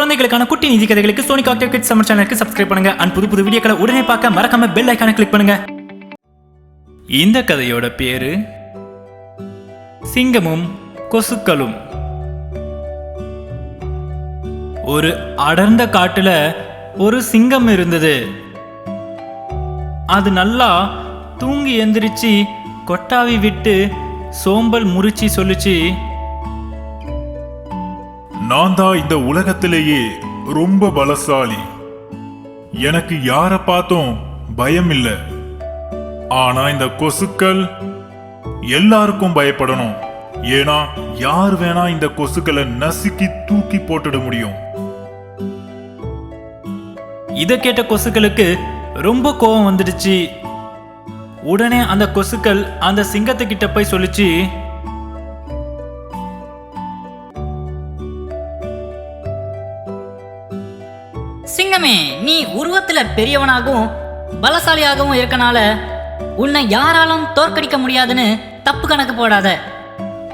குழந்தைகளுக்கான குட்டி நிதி கதைகளுக்கு சோனி காக்டர் கிட்ஸ் சம்மர் சேனலுக்கு சப்ஸ்கிரைப் பண்ணுங்க. அண்ட் புது புது வீடியோக்களை உடனே பார்க்க மறக்காம பெல் ஐக்கான கிளிக் பண்ணுங்க. இந்த கதையோட பேரு சிங்கமும் கொசுக்களும். ஒரு அடர்ந்த காட்டுல ஒரு சிங்கம் இருந்தது. அது நல்லா தூங்கி எந்திரிச்சு கொட்டாவி விட்டு சோம்பல் முறிச்சு சொல்லுச்சு. நான் தான் இந்த உலகத்திலேயே ரொம்ப பலசாலி. எனக்கு யாரை பார்த்தும் பயம் இல்லை. ஆனா இந்த கொசுக்கள் எல்லாருக்கும் பயப்படணும். ஏன்னா யார் வேணா இந்த கொசுக்களை நசுக்கி தூக்கி போட்டுட முடியும். இதை கேட்ட கொசுக்களுக்கு ரொம்ப கோபம் வந்துடுச்சு. உடனே அந்த கொசுக்கள் அந்த சிங்கத்துக்கிட்ட போய் சொல்லிச்சு சிங்கமே நீ உருவத்துல பெரியவனாகவும் பலசாலியாகவும் இருக்கனால உன்னை யாராலும் தோற்கடிக்க முடியாதுன்னு தப்பு கணக்கு போடாத.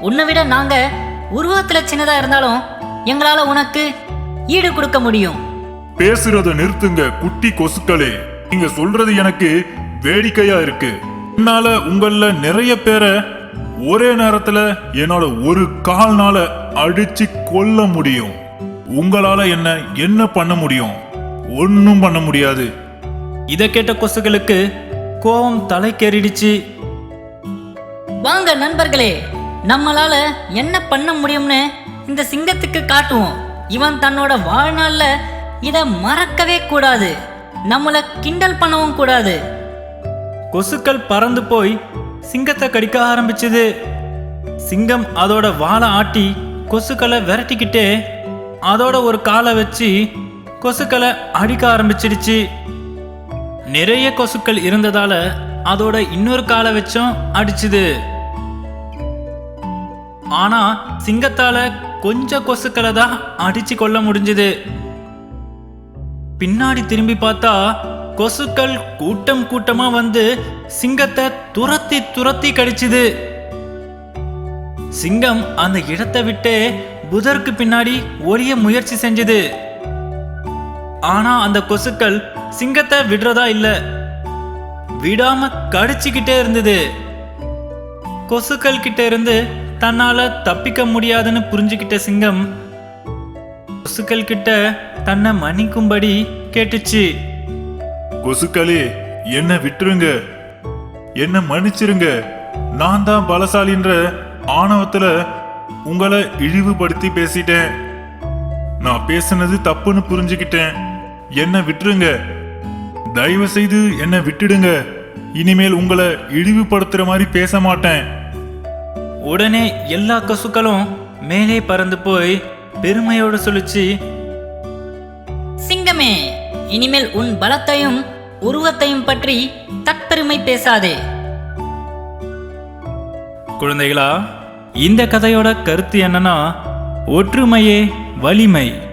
உன்னை விட நாங்க உருவத்துல சின்னதா இருந்தாலும் எங்களால உனக்கு ஈடு கொடுக்க முடியும். பேசுறத நிறுத்துங்க குட்டி கொசுக்களே. நீங்க சொல்றது எனக்கு வேடிக்கையா இருக்கு. என்னால உங்கள நிறைய பேரை ஒரே நேரத்துல என்னோட ஒரு கால்னால அடிச்சு கொல்ல முடியும். உங்களால என்ன என்ன பண்ண முடியும்? ஒன்னும் பண்ண முடியாது. இதை கேட்ட கொசுக்களுக்கு கோபம் தலைக்கேறிடுச்சு. வாங்க நண்பர்களே நம்மளால என்ன பண்ண முடியும்னு இந்த சிங்கத்துக்கு காட்டுவோம். இவன் தன்னோட வாழ்நாள்ல இத மறக்கவே கூடாது. நம்மள கிண்டல் பண்ணவும் கூடாது. கொசுக்கள் பறந்து போய் சிங்கத்தை கடிக்க ஆரம்பிச்சது. சிங்கம் அதோட வாழை ஆட்டி கொசுக்களை விரட்டிக்கிட்டே அதோட ஒரு காலை வச்சு கொசுக்களை அடிக்க ஆரம்பிச்சிடுச்சு நிறைய கொசுக்கள் இருந்ததால அதோட இன்னொரு காலை வச்சும் அடிச்சுது. ஆனா சிங்கத்தால கொஞ்சம் கொசுக்களை தான் அடிச்சு கொள்ள முடிஞ்சது. பின்னாடி திரும்பி பார்த்தா கொசுக்கள் கூட்டம் கூட்டமா வந்து சிங்கத்தை துரத்தி துரத்தி கடிச்சுது. சிங்கம் அந்த இடத்தை விட்டு புதருக்கு பின்னாடி ஒளிய முயற்சி செஞ்சது. ஆனா அந்த கொசுக்கள் சிங்கத்தை விடுறதா இல்ல. விடாம கடிச்சுக்கிட்டே இருந்தது. கொசுக்கள் கிட்ட இருந்து தன்னால தப்பிக்க முடியாதுன்னு புரிஞ்சுக்கிட்ட சிங்கம் கொசுக்கள் கிட்ட தன்னை மன்னிக்கும்படி கேட்டுச்சு. கொசுக்களே என்ன விட்டுருங்க. என்ன மன்னிச்சிருங்க. நான் தான் பலசாலின்ற ஆணவத்துல உங்களை இழிவுபடுத்தி பேசிட்டேன். நான் பேசுனது தப்புன்னு புரிஞ்சுக்கிட்டேன். என்ன விட்டுருங்க. தயவு செய்து என்ன விட்டுடுங்க. இனிமேல் உங்களை இழிவுபடுத்துற மாதிரி பேச மாட்டேன். உடனே எல்லா கொசுக்களும் மேலே பறந்து போய் பெருமையோடு சொல்லுச்சு சிங்கமே இனிமேல் உன் பலத்தையும் உருவத்தையும் பற்றி தற்பெருமை பேசாதே. குழந்தைகளா இந்த கதையோட கருத்து என்னன்னா ஒற்றுமையே வலிமை.